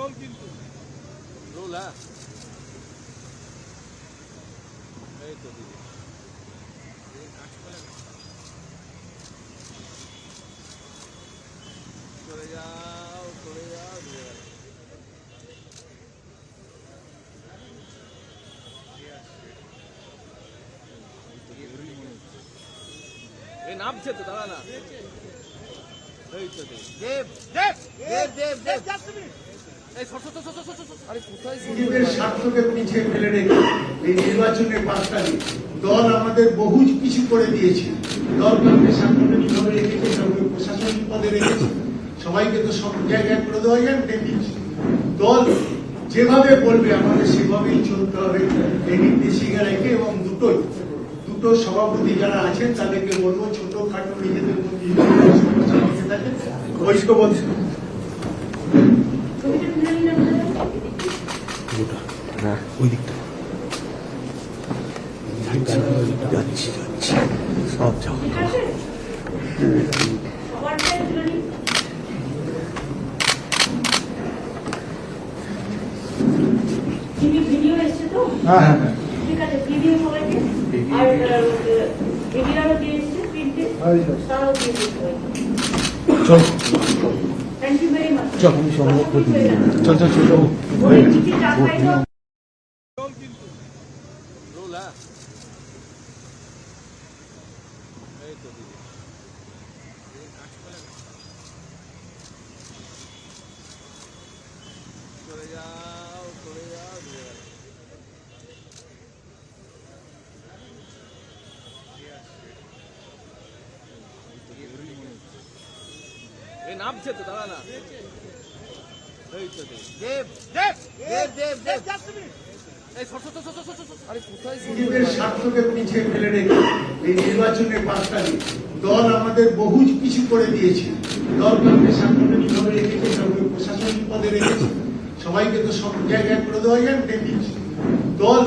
Role কিন্তু। Role হ্যাঁ। এই তো দিদি। চলে যাও চলে যাও এ নামছে তো দাঁড়া না। এই তো দেব দেব দেব দেব দেব। দল আমাদের বহু কিছু করে দিয়েছে। দল রেখেছে প্রশাসনিক পদে রেখেছে, সবাইকে তো সব জায়গায় করে দেওয়া যায় দল যেভাবে বলবে আমাদের সেভাবেই চলতে হবে। এই নির্দেশিকা রেখে এবং দুটোই। দুটো সভাপতি যারা আছেন, তাদেরকে বলব, ছোট খাটো নিজেদের মধ্যে না ওই দিকটা যাচ্ছি যাচ্ছি সব হ্যাঁ হ্যাঁ হ্যাঁ। ঠিক আছে ভিডিও সবাইকে আর ভিডিওরও দিয়ে এসছে প্রিন্টে তারাও দিয়ে দিতে চল থ্যাংক ইউ ভেরি মাচ চল আমি সংগ্রহ করে দিই চল। চল চল চল ওই চিঠি চাপাই দাও রোল কিন্তু রোল হ্যাঁ এই তো দিদি চলে যাও চলে যাও দিয়ে গেল এ নামছে তো দাঁড়া না এই তো দেব দেব দেব দেব দেব স্বার্থকে পিছিয়ে ফেলে রেখে এই নির্বাচনে দল আমাদের বহু কিছু করে দিয়েছে। দল সাংগঠনিকভাবে রেখেছে কাউকে প্রশাসনিক পদে রেখেছে। সবাইকে তো সব জায়গায় করে দেওয়া যায় দল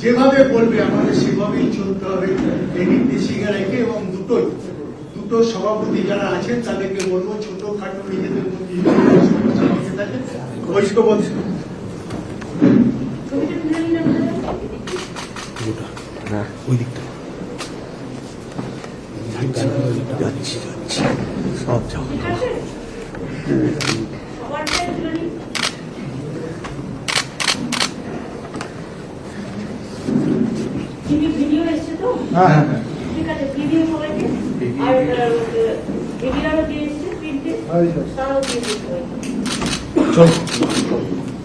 যেভাবে বলবে আমাদের সেভাবেই চলতে হবে। এই নির্দেশিকা রেখে এবং দুটোই। দুটো সভাপতি যারা আছেন তাদেরকে বলব ছোট খাটো নিজেদের মধ্যে। ওই দিকটা যাচ্ছি যাচ্ছি সব হ্যাঁ হ্যাঁ হ্যাঁ ঠিক আছে ভিডিও সবাইকে আর ভিডিওরও দিয়ে এসছে প্রিন্টে তারাও দিয়ে দিতে সবাইকে চল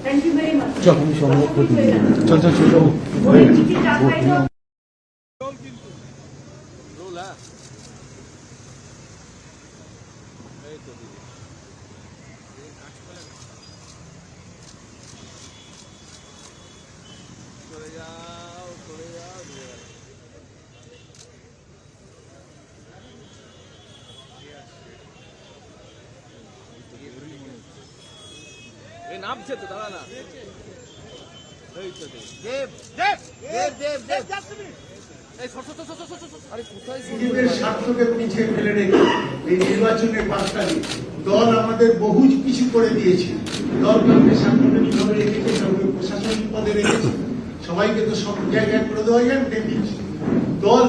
থ্যাংক ইউ ভেরি মাচ চল আমি সংগ্রহ করে দিই চল চল চল চল ওই চিঠি চাপাই দাও রোল কিন্তু হ্যাঁ এই তো দিদি। চলে যাও চলে যাও এ নামছে তো দাঁড়া না। এই তো দেব দেব দেব দেব দেব। দেব দল আমাদের বহু কিছু করে দিয়েছে। দল রেখেছে প্রশাসনিক পদে রেখেছে। সবাইকে তো সব জায়গায় করে দেওয়া যায় দল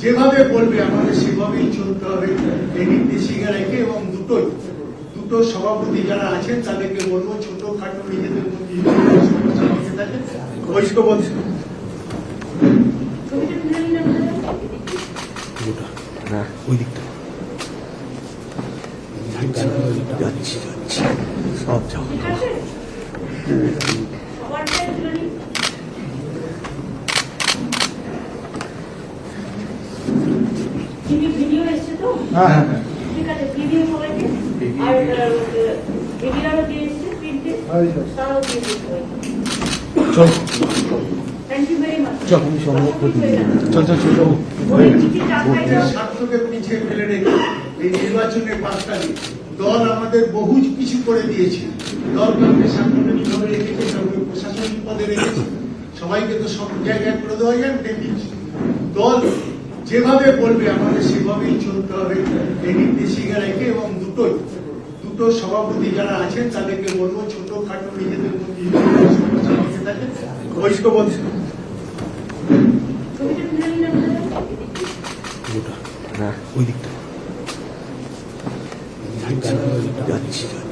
যেভাবে বলবে আমাদের সেভাবেই চলতে হবে। এই নির্দেশিকা রেখে এবং দুটোই। দুটো সভাপতি যারা আছেন, তাদেরকে বলব ছোট খাটো নিজেদের মধ্যে সমস্যা ওটা। না ওই দিকটা। যাচ্ছি যাচ্ছি। সব ভিডিও তো হ্যাঁ হ্যাঁ। হ্যাঁ ঠিক আছে ভিডিও সবাইকে। আর ভিডিওরও দিয়ে এসছে প্রিন্টে তারাও দিয়ে দিতে সবাইকে চল। চল আমি চল চল চল পিছিয়ে ফেলে রেখে এই দল আমাদের বহু কিছু করে দিয়েছে। দল সাংগঠনিকভাবে রেখেছে প্রশাসনিক পদে রেখেছে। সবাইকে তো সব জায়গায় করে দেওয়া যায় দল যেভাবে বলবে আমাদের সেভাবেই চলতে হবে। এই নির্দেশিকা রেখে এবং দুটোই। দুটো সভাপতি যারা আছেন তাদেরকে বলব ছোটখাটো নিজেদের মধ্যে সমস্যা থেকে থাকে ঐক্যবদ্ধ ছবিটা তুলে নিলে বোঝা যাবে? গোটা না ওই দিকটা যাচ্ছি যাচ্ছি সব যাও